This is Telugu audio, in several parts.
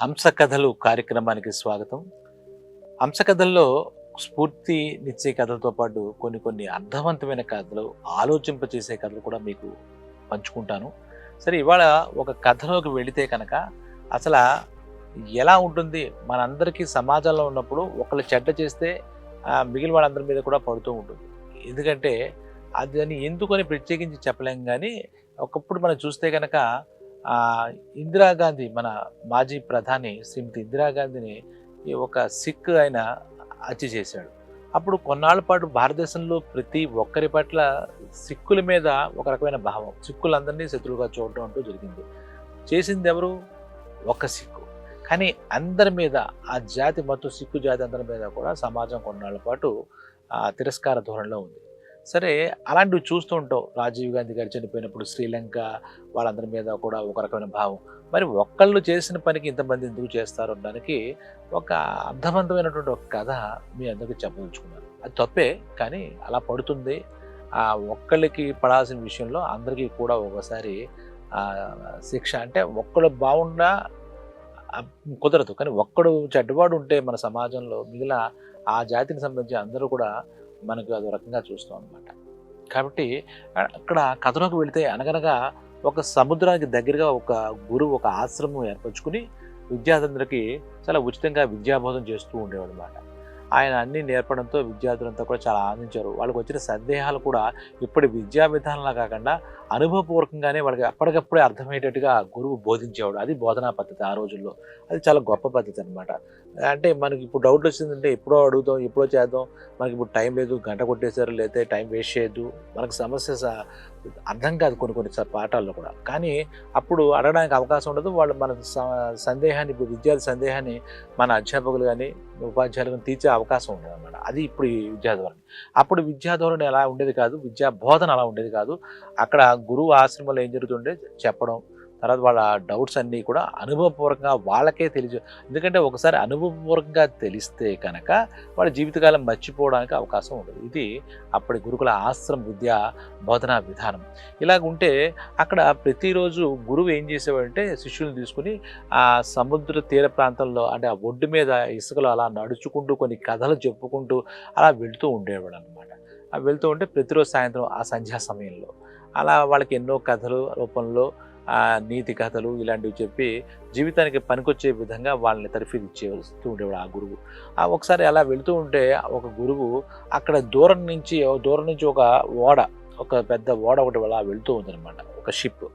హంస కథలు కార్యక్రమానికి స్వాగతం. హంస కథల్లో స్ఫూర్తినిచ్చే కథలతో పాటు కొన్ని కొన్ని అర్థవంతమైన కథలు ఆలోచింపచేసే కథలు కూడా మీకు పంచుకుంటాను. సరే ఇవాళ ఒక కథలోకి వెళితే కనుక అసలు ఎలా ఉంటుంది? మనందరికీ సమాజంలో ఉన్నప్పుడు ఒకళ్ళు చెడ్డ చేస్తే మిగిలిన వాళ్ళందరి మీద కూడా పడుతూ ఉంటుంది. ఎందుకంటే అది దాన్ని ఎందుకని ప్రత్యేకించి చెప్పలేం కానీ ఒకప్పుడు మనం చూస్తే కనుక ఇందిరాగాంధీ మన మాజీ ప్రధాని శ్రీమతి ఇందిరాగాంధీని ఈ ఒక సిక్ ఆయన హత్య చేశాడు. అప్పుడు కొన్నాళ్ళ పాటు భారతదేశంలో ప్రతి ఒక్కరి పట్ల సిక్కుల మీద ఒక రకమైన భావం సిక్కులందరినీ శత్రువుగా చూడడం అంటూ జరిగింది. చేసింది ఎవరు? ఒక్క సిక్కు. కానీ అందరి మీద ఆ జాతి మొత్తం సిక్కు జాతి అందరి మీద కూడా సమాజం కొన్నాళ్ళ పాటు ఆ, తిరస్కార ధోరణిలో ఉంది. సరే అలాంటివి చూస్తూ ఉంటావు. రాజీవ్ గాంధీ గారు చనిపోయినప్పుడు శ్రీలంక వాళ్ళందరి మీద కూడా ఒక రకమైన భావం. మరి ఒక్కళ్ళు చేసిన పనికి ఇంతమంది ఎందుకు చేస్తారు అనడానికి ఒక అర్థవంతమైనటువంటి ఒక కథ మీ అందరికీ చెప్పదలుచుకున్నాను. అది తప్పే కానీ అలా పడుతుంది. ఆ ఒక్కళ్ళకి పడాల్సిన విషయంలో అందరికీ కూడా ఒకసారి శిక్ష అంటే ఒక్కడు బాగుండా కుదరదు. కానీ ఒక్కడు చెడ్డవాడు ఉంటే మన సమాజంలో మిగిలిన ఆ జాతికి సంబంధించి అందరూ కూడా మనకు అదో రకంగా చూస్తాం అనమాట కాబట్టి అక్కడ కథలోకి వెళితే అనగనగా ఒక సముద్రానికి దగ్గరగా ఒక గురువు ఒక ఆశ్రమం ఏర్పరచుకుని విద్యార్థులందరికీ చాలా ఉచితంగా విద్యాబోధన చేస్తూ ఉండేవాడు అనమాట ఆయన అన్ని నేర్పడంతో విద్యార్థులంతా కూడా చాలా ఆనందించారు. వాళ్ళకి వచ్చిన సందేహాలు కూడా ఇప్పటి విద్యా విధానంలా కాకుండా అనుభవపూర్వకంగానే వాళ్ళకి అప్పటికప్పుడే అర్థమయ్యేటట్టుగా గురువు బోధించేవాడు. అది బోధనా పద్ధతి ఆ రోజుల్లో. అది చాలా గొప్ప పద్ధతి అనమాట అంటే మనకి ఇప్పుడు డౌట్ వచ్చిందంటే ఎప్పుడో అడుగుదాం ఎప్పుడో చేద్దాం. మనకి ఇప్పుడు టైం లేదు గంట కొట్టేశారు లేకపోతే టైం వేస్ట్ చేయొద్దు. మనకు సమస్య స- అర్థం కాదు కొన్ని కొన్ని పాఠాల్లో కూడా. కానీ అప్పుడు అడగడానికి అవకాశం ఉండదు. వాళ్ళు మన స- సందేహాన్ని ఇప్పుడు విద్యార్థి సందేహాన్ని మన అధ్యాపకులు కానీ ఉపాధ్యాయులు కానీ తీర్చే అవకాశం ఉండదు అనమాట అది ఇప్పుడు ఈ విద్యాధోరణి అప్పుడు విద్యాధోరణి ఎలా అలా ఉండేది కాదు. విద్యా బోధన అలా ఉండేది కాదు. అక్కడ గురువు ఆశ్రమంలో ఏం జరుగుతుండే? చెప్పడం తర్వాత వాళ్ళ డౌట్స్ అన్నీ కూడా అనుభవపూర్వకంగా వాళ్ళకే తెలియ ఎందుకంటే ఒకసారి అనుభవపూర్వకంగా తెలిస్తే కనుక వాళ్ళ జీవితకాలం మర్చిపోవడానికి అవకాశం ఉండదు. ఇది అప్పటి గురుకుల ఆశ్రమ విద్యా బోధనా విధానం. ఇలాగ ఉంటే అక్కడ ప్రతిరోజు గురువు ఏం చేసేవాడంటే శిష్యులను తీసుకుని ఆ సముద్ర తీర ప్రాంతంలో అంటే ఆ ఒడ్డు మీద ఇసుకలో అలా నడుచుకుంటూ కొన్ని కథలు చెప్పుకుంటూ అలా వెళ్తూ ఉండేవాడు అనమాట వెళ్తూ ఉంటే ప్రతిరోజు సాయంత్రం ఆ సంధ్యా సమయంలో అలా వాళ్ళకి ఎన్నో కథలు రూపంలో ఆ నీతి కథలు ఇలాంటివి చెప్పి జీవితానికి పనికొచ్చే విధంగా వాళ్ళని తరఫీ ఇచ్చేస్తూ ఉండేవాడు ఆ గురువు. ఆ ఒకసారి అలా వెళ్తూ ఉంటే ఒక గురువు అక్కడ దూరం నుంచి దూరం నుంచి ఒక ఓడ ఒక పెద్ద ఓడ ఒకటి అలా వెళుతూ ఉందన్నమాట ఒక షిప్.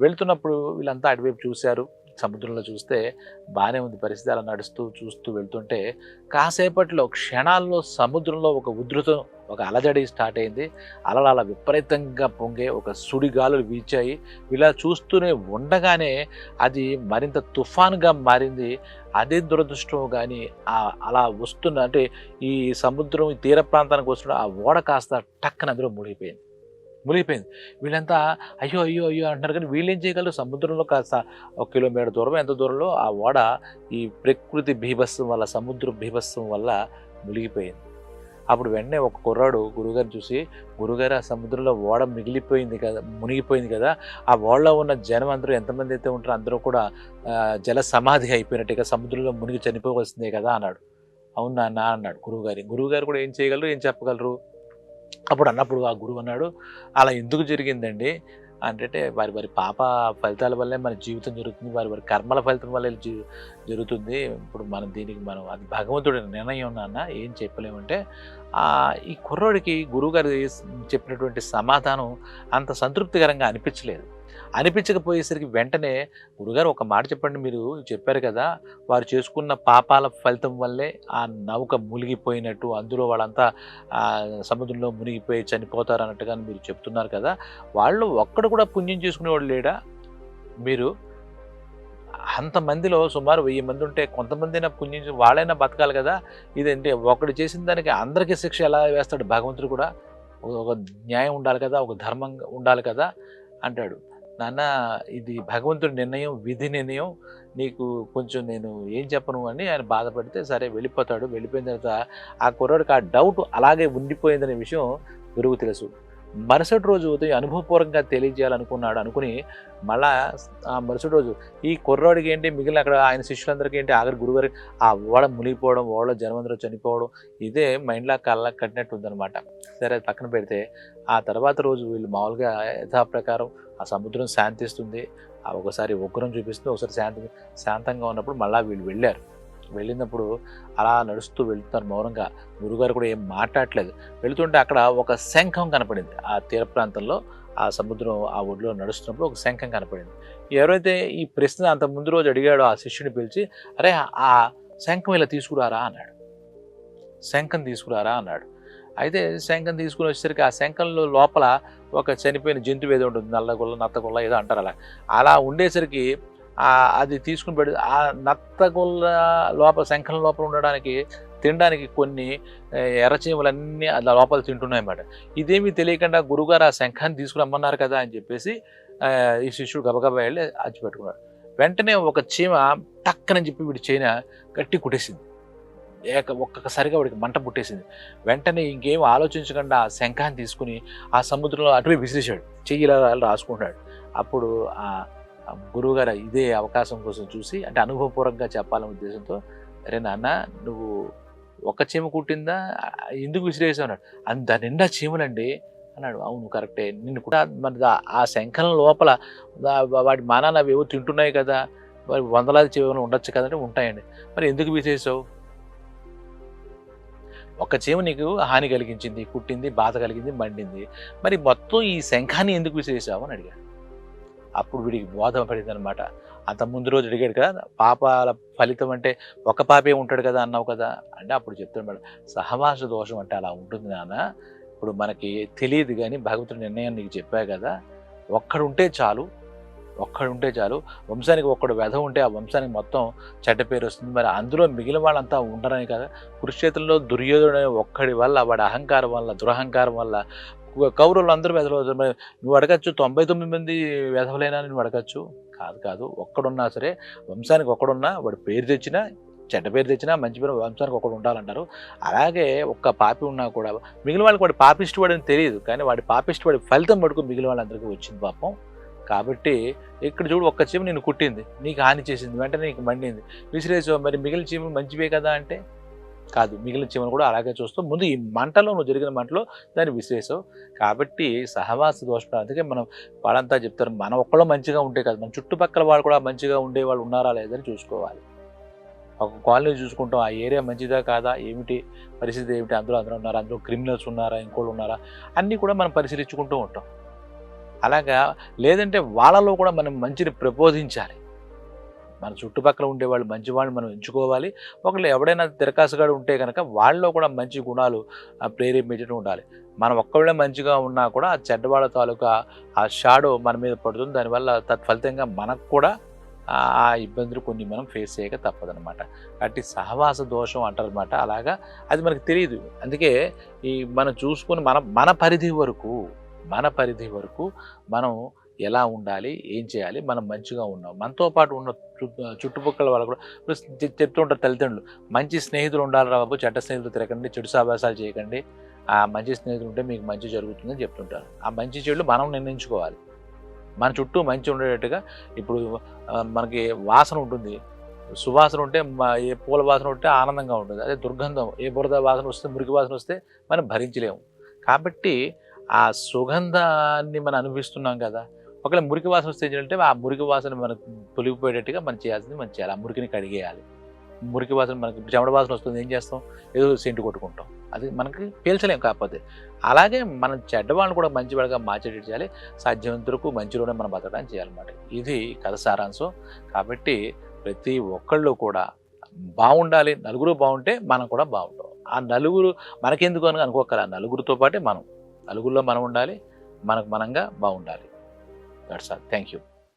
వెళ్తున్నప్పుడు వీళ్ళంతా అటువైపు చూశారు. సముద్రంలో చూస్తే బాగానే ఉంది. పరిస్థితి అలా నడుస్తూ చూస్తూ వెళ్తుంటే కాసేపట్లో క్షణాల్లో సముద్రంలో ఒక ఉధృతం ఒక అలజడి స్టార్ట్ అయింది. అలలు అలా విపరీతంగా పొంగే ఒక సుడిగాలులు వీచాయి. ఇలా చూస్తూనే ఉండగానే అది మరింత తుఫాన్గా మారింది. అదే దురదృష్టం కానీ అలా వస్తున్న అంటే ఈ సముద్రం ఈ తీర ప్రాంతానికి వస్తున్న ఆ ఓడ కాస్త టక్కన అందులో మునిగిపోయింది. మునిగిపోయింది. వీళ్ళంతా అయ్యో అయ్యో అయ్యో అంటున్నారు. కానీ వీళ్ళు ఏం చేయగలరు? సముద్రంలో కాస్త ఒక కిలోమీటర్ దూరం ఎంత దూరంలో ఆ ఓడ ఈ ప్రకృతి భీభత్సం వల్ల సముద్ర భీభత్సం వల్ల మునిగిపోయింది. అప్పుడు వెంటనే ఒక కుర్రాడు గురుగారిని చూసి గురుగారు ఆ సముద్రంలో ఓడ మిగిలిపోయింది కదా మునిగిపోయింది కదా ఆ ఓడలో ఉన్న జనం అందరూ ఎంతమంది అయితే ఉంటారో అందరూ కూడా జల సమాధి అయిపోయినట్టుగా సముద్రంలో మునిగి చనిపోవలసిందే కదా అన్నాడు. అవును నా అన్నాడు గురువుగారి. గురువుగారు కూడా ఏం చేయగలరు? ఏం చెప్పగలరు? అప్పుడు అన్నప్పుడు ఆ గురువు అన్నాడు అలా ఎందుకు జరిగిందండి? అంటే వారి వారి పాప ఫలితాల వల్లే మన జీవితం జరుగుతుంది వారి వారి కర్మల ఫలితం వల్లే జీ జరుగుతుంది. ఇప్పుడు మనం దీనికి మనం అది భగవంతుడి నిర్ణయం నాన్న ఏం చెప్పలేమంటే ఈ కుర్రోడికి గురువుగారు చెప్పినటువంటి సమాధానం అంత సంతృప్తికరంగా అనిపించలేదు. అనిపించకపోయేసరికి వెంటనే గురుగారు ఒక మాట చెప్పండి మీరు చెప్పారు కదా వారు చేసుకున్న పాపాల ఫలితం వల్లే ఆ నౌక మునిగిపోయినట్టు అందులో వాళ్ళంతా సముద్రంలో మునిగిపోయి చనిపోతారు అన్నట్టుగా మీరు చెప్తున్నారు కదా వాళ్ళు ఒక్కడు కూడా పుణ్యం చేసుకునేవాడు లేడా? మీరు అంతమందిలో సుమారు వెయ్యి మంది ఉంటే కొంతమందినా పుణ్యం వాళ్ళైనా బతకాలి కదా ఇదేంటి ఒకడు చేసిన దానికి అందరికీ శిక్ష ఎలా వేస్తాడు భగవంతుడు కూడా? ఒక- ఒక న్యాయం ఉండాలి కదా ఒక ధర్మం ఉండాలి కదా అంటాడు. నాన్న ఇది భగవంతుడి నిర్ణయం విధి నిర్ణయం. నీకు కొంచెం నేను ఏం చెప్పను అని ఆయన బాధపడితే సరే వెళ్ళిపోతాడు. వెళ్ళిపోయిన తర్వాత ఆ కుర్రాడికి ఆ డౌట్ అలాగే ఉండిపోయిందనే విషయం గురువు తెలుసు. మరుసటి రోజు ఉదయం అనుభవపూర్వకంగా తెలియజేయాలనుకున్నాడు అనుకుని మళ్ళా ఆ మరుసటి రోజు ఈ కుర్రాడికి ఏంటి మిగిలిన అక్కడ ఆయన శిష్యులందరికీ ఏంటి ఆఖరి గురుగారి ఆ ఓడ మునిగిపోవడం ఓడ జనమందరూ చనిపోవడం ఇదే మైండ్లా కళ్ళ కట్టినట్టు ఉందన్నమాట. సరే అది పక్కన పెడితే ఆ తర్వాత రోజు వీళ్ళు మామూలుగా యథాప్రకారం ఆ సముద్రం శాంతిస్తుంది ఆ ఒకసారి ఉగ్రం చూపిస్తుంది ఒకసారి శాంతి శాంతంగా ఉన్నప్పుడు మళ్ళీ వీళ్ళు వెళ్ళారు. వెళ్ళినప్పుడు అలా నడుస్తూ వెళ్తున్నారు మౌనంగా. గురుగారు కూడా ఏం మాట్లాడలేదు వెళుతుంటే అక్కడ ఒక శంఖం కనపడింది. ఆ తీర ప్రాంతంలో ఆ సముద్రం ఆ ఒడిలో నడుస్తున్నప్పుడు ఒక శంఖం కనపడింది. ఎవరైతే ఈ ప్రశ్న అంత ముందు రోజు అడిగాడో ఆ శిష్యుని పిలిచి అరే ఆ శంఖం ఇలా తీసుకురారా? అన్నాడు. శంఖం తీసుకురారా? అన్నాడు. అయితే శంఖం తీసుకుని వచ్చేసరికి ఆ శంఖంలో లోపల ఒక చనిపోయిన జంతువు ఏదో ఉంటుంది. నల్లగొల్ల నత్తగొల్ల ఏదో అంటారు అలా. అలా ఉండేసరికి అది తీసుకుని పెడి ఆ నత్తగొల్ల లోపల శంఖం లోపల ఉండడానికి తినడానికి కొన్ని ఎర్రచీమలన్నీ అలా లోపల తింటున్నాయన్నమాట ఇదేమి ఇదేమీ తెలియకుండా గురుగారు ఆ శంఖాన్ని తీసుకుని రమ్మన్నారు కదా అని చెప్పేసి ఈ శిష్యుడు గబగబా వెళ్ళి అచ్చి పెట్టుకున్నాడు వెంటనే ఒక చీమ టక్కనని చెప్పి వీడి చైన గట్టి కుట్టేసింది. ఏక ఒక్కసారిగా వాడికి మంట పుట్టేసింది. వెంటనే ఇంకేం ఆలోచించకుండా ఆ శంఖాన్ని తీసుకుని ఆ సముద్రంలో అటువే విసిరేశాడు. చెయ్యి ఇలా రాసుకుంటాడు అప్పుడు ఆ గురువుగారు ఇదే అవకాశం కోసం చూసి అంటే అనుభవపూర్వకంగా చెప్పాలనే ఉద్దేశంతో అరే నాన్న నువ్వు ఒక చీమ కుట్టిందా? ఎందుకు విసిరేసావు? అన్నాడు. అంత నిండా చీమలండి. అన్నాడు. అవును కరెక్టే. నిన్ను కూడా మన ఆ శంఖలం లోపల వాటి మానాన్ని అవి ఏవో తింటున్నాయి కదా. మరి వందలాది చీమలు ఉండొచ్చు కదంటే ఉంటాయండి. మరి ఎందుకు విసిరేసావు? ఒక చీమ నీకు హాని కలిగించింది కుట్టింది బాధ కలిగింది మండింది. మరి మొత్తం ఈ శంఖాన్ని ఎందుకు విసిరేసావు? అని అడిగాడు. అప్పుడు వీడికి బోధన పడింది అనమాట అంత ముందు రోజు అడిగాడు కదా పాపాల ఫలితం అంటే ఒక పాపే ఉంటాడు కదా అన్నావు కదా అంటే అప్పుడు చెప్తాడు మేడం సహవాస దోషం అంటే అలా ఉంటుంది నాన్న. ఇప్పుడు మనకి తెలియదు కానీ భగవంతుడి నిర్ణయం నీకు చెప్పా కదా ఒక్కడుంటే చాలు ఒక్కడుంటే చాలు. వంశానికి ఒక్కడు వ్యధ ఉంటే ఆ వంశానికి మొత్తం చెడ్డ పేరు వస్తుంది. మరి అందులో మిగిలిన వాళ్ళంతా ఉండరని కదా కురుక్షేత్రంలో దుర్యోధనుడు ఒక్కడి వల్ల వాడి అహంకారం వల్ల దురహంకారం వల్ల కౌరవులు అందరూ వెధవలు నువ్వు అడగచ్చు తొంభై తొమ్మిది మంది వెధవలైనా నువ్వు అడగచ్చు. కాదు కాదు. ఒక్కడున్నా సరే వంశానికి ఒక్కడున్నా వాడు పేరు తెచ్చినా చెడ్డ పేరు తెచ్చినా మంచి పేరు వంశానికి ఒకడు ఉండాలంటారు. అలాగే ఒక్క పాపి ఉన్నా కూడా మిగిలిన వాళ్ళకి వాడి పాపిష్టి వాడని తెలియదు. కానీ వాడి పాపిష్టి వాడి ఫలితం మటుకు మిగిలిన వాళ్ళందరికీ వచ్చింది పాపం. కాబట్టి ఇక్కడ చూడు ఒక్క చీమ నేను కుట్టింది. నీకు హాని చేసింది. వెంటనే నీకు మండింది. విసిరేసావు. మరి మిగిలిన చీమలు మంచివే కదా అంటే? కాదు మిగిలిన చీమలు కూడా అలాగే చూస్తూ ముందు ఈ మంటలో నువ్వు జరిగిన మంటలో దాని విశేషం కాబట్టి సహవాస దోషం అందుకే మనం వాళ్ళంతా చెప్తారు మనం ఒక్కళ్ళు మంచిగా ఉంటే కాదు మన చుట్టుపక్కల వాళ్ళు కూడా మంచిగా ఉండే వాళ్ళు ఉన్నారా లేదని చూసుకోవాలి. ఒక కాలనీ చూసుకుంటాం ఆ ఏరియా మంచిదా కాదా ఏమిటి పరిస్థితి ఏమిటి అందులో అందరూ ఉన్నారా అందులో క్రిమినల్స్ ఉన్నారా ఇంకోళ్ళు ఉన్నారా అన్నీ కూడా మనం పరిశీలించుకుంటూ ఉంటాం. అలాగా లేదంటే వాళ్ళలో కూడా మనం మంచిని ప్రబోధించాలి. మన చుట్టుపక్కల ఉండే వాళ్ళు మంచి వాళ్ళని మనం ఎంచుకోవాలి. ఒకళ్ళు ఎవడైనా తిరకాసుగాడు ఉంటే కనుక వాళ్ళలో కూడా మంచి గుణాలు ప్రేరేపించడం ఉండాలి. మనం ఒక్కళ్ళే మంచిగా ఉన్నా కూడా ఆ చెడ్డవాళ్ళ తాలూకా ఆ షాడో మన మీద పడుతుంది. దానివల్ల తత్ఫలితంగా మనకు కూడా ఆ ఆ ఇబ్బందులు కొన్ని మనం ఫేస్ చేయక తప్పదనమాట కాబట్టి సహవాస దోషం అంటారనమాట అలాగా అది మనకు తెలియదు. అందుకే ఈ మనం చూసుకొని మన మన పరిధి వరకు మన పరిధి వరకు మనం ఎలా ఉండాలి? ఏం చేయాలి? మనం మంచిగా ఉన్నాం. మనతో పాటు ఉన్న చుట్టూ చుట్టుపక్కల వాళ్ళు కూడా చెప్తుంటారు చెప్తూ ఉంటారు తల్లిదండ్రులు మంచి స్నేహితులు ఉండాలి రా బాబు చెడ్డ స్నేహితులు తిరగండి చెడు సాభాసాలు చేయకండి. ఆ మంచి స్నేహితులు ఉంటే మీకు మంచి జరుగుతుందని చెప్తుంటారు. ఆ మంచి చెడులు మనం నిర్ణయించుకోవాలి. మన చుట్టూ మంచి ఉండేటట్టుగా ఇప్పుడు మనకి వాసన ఉంటుంది. సువాసన ఉంటే ఏ పూల వాసన ఉంటే ఆనందంగా ఉంటుంది. అదే దుర్గంధం ఏ బురద వాసన వస్తే మురికి వాసన వస్తే మనం భరించలేము. కాబట్టి ఆ సుగంధాన్ని మనం అనుభవిస్తున్నాం కదా ఒకవేళ మురికి వాసన వస్తే ఏంటంటే ఆ మురికి వాసన మనకు తొలిగిపోయేటట్టుగా మనం చేయాల్సింది మనం చేయాలి. ఆ మురికిని కడిగేయాలి. మురికి వాసన మనకి చెమట వాసన వస్తుంది ఏం చేస్తాం? ఏదో సెంటు కొట్టుకుంటాం. అది మనకి పీల్చలేం కాకపోతే. అలాగే మనం చెడ్డవాళ్ళని కూడా మంచి వాళ్ళగా మార్చేటట్టు చేయాలి. సాధ్యవంతులకు మంచిలోనే మనం బతకడానికి చేయాలన్నమాట. ఇది కథ సారాంశం. కాబట్టి ప్రతి ఒక్కళ్ళు కూడా బాగుండాలి. నలుగురు బాగుంటే మనం కూడా బాగుంటాం. ఆ నలుగురు మనకెందుకు అని అనుకోకరా నలుగురితో పాటే మనం. నలుగురిలో మనం ఉండాలి. మనకు మనంగా బాగుండాలి. That's all. Thank you.